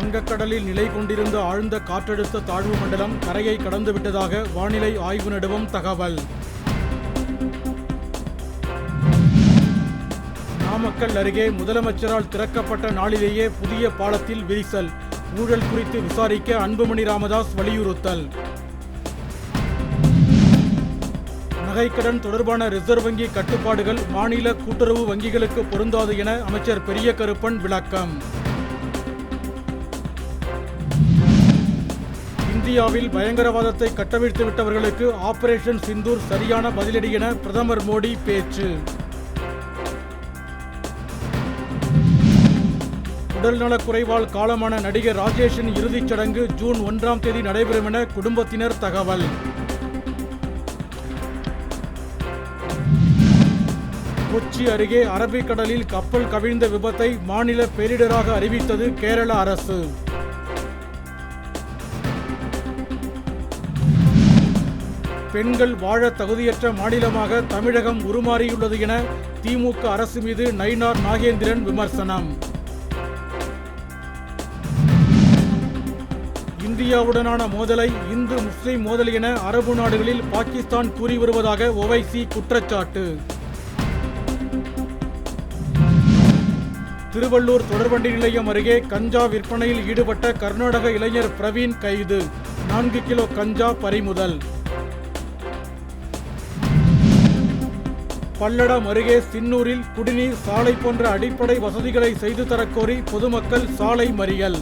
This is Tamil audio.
வங்கக்கடலில் நிலை கொண்டிருந்த ஆழ்ந்த காற்றழுத்த தாழ்வு மண்டலம் கரையை கடந்துவிட்டதாக வானிலை ஆய்வு நடுவம் தகவல். நாமக்கல் அருகே முதலமைச்சரால் திறக்கப்பட்ட நாளிலேயே புதிய பாலத்தில் விரிசல் ஊழல் குறித்து விசாரிக்க அன்புமணி ராமதாஸ் வலியுறுத்தல். நகைக்கடன் தொடர்பான ரிசர்வ் வங்கி கட்டுப்பாடுகள் மாநில கூட்டுறவு வங்கிகளுக்கு பொருந்தாது என அமைச்சர் பெரிய கருப்பன் விளக்கம். இந்தியாவில் பயங்கரவாதத்தை கட்டவிழ்த்து விட்டவர்களுக்கு ஆபரேஷன் சிந்தூர் சரியான பதிலடி என பிரதமர் மோடி பேச்சு. உடல்நலக் குறைவால் காலமான நடிகர் ராஜேஷின் இறுதிச் சடங்கு ஜூன் ஒன்றாம் தேதி நடைபெறும் என குடும்பத்தினர் தகவல். கொச்சி அருகே அரபிக்கடலில் கப்பல் கவிழ்ந்த விபத்தை மாநில பேரிடராக அறிவித்தது கேரள அரசு. பெண்கள் வாழ தகுதியற்ற மாநிலமாக தமிழகம் உருமாறியுள்ளது என திமுக அரசு மீது நயினார் நாகேந்திரன் விமர்சனம். இந்தியாவுடனான மோதலை இந்து முஸ்லிம் மோதல் என அரபு நாடுகளில் பாகிஸ்தான் கூறி வருவதாக ஒவைசி குற்றச்சாட்டு. திருவள்ளூர் தொடர்வண்டி நிலையம் அருகே கஞ்சா விற்பனையில் ஈடுபட்ட கர்நாடக இளைஞர் பிரவீன் கைது. நான்கு கிலோ கஞ்சா பறிமுதல். பல்லடம் அருகே சின்னூரில் குடிநீர் சாலை போன்ற அடிப்படை வசதிகளை செய்து தரக்கோரி பொதுமக்கள் சாலை மறியல்.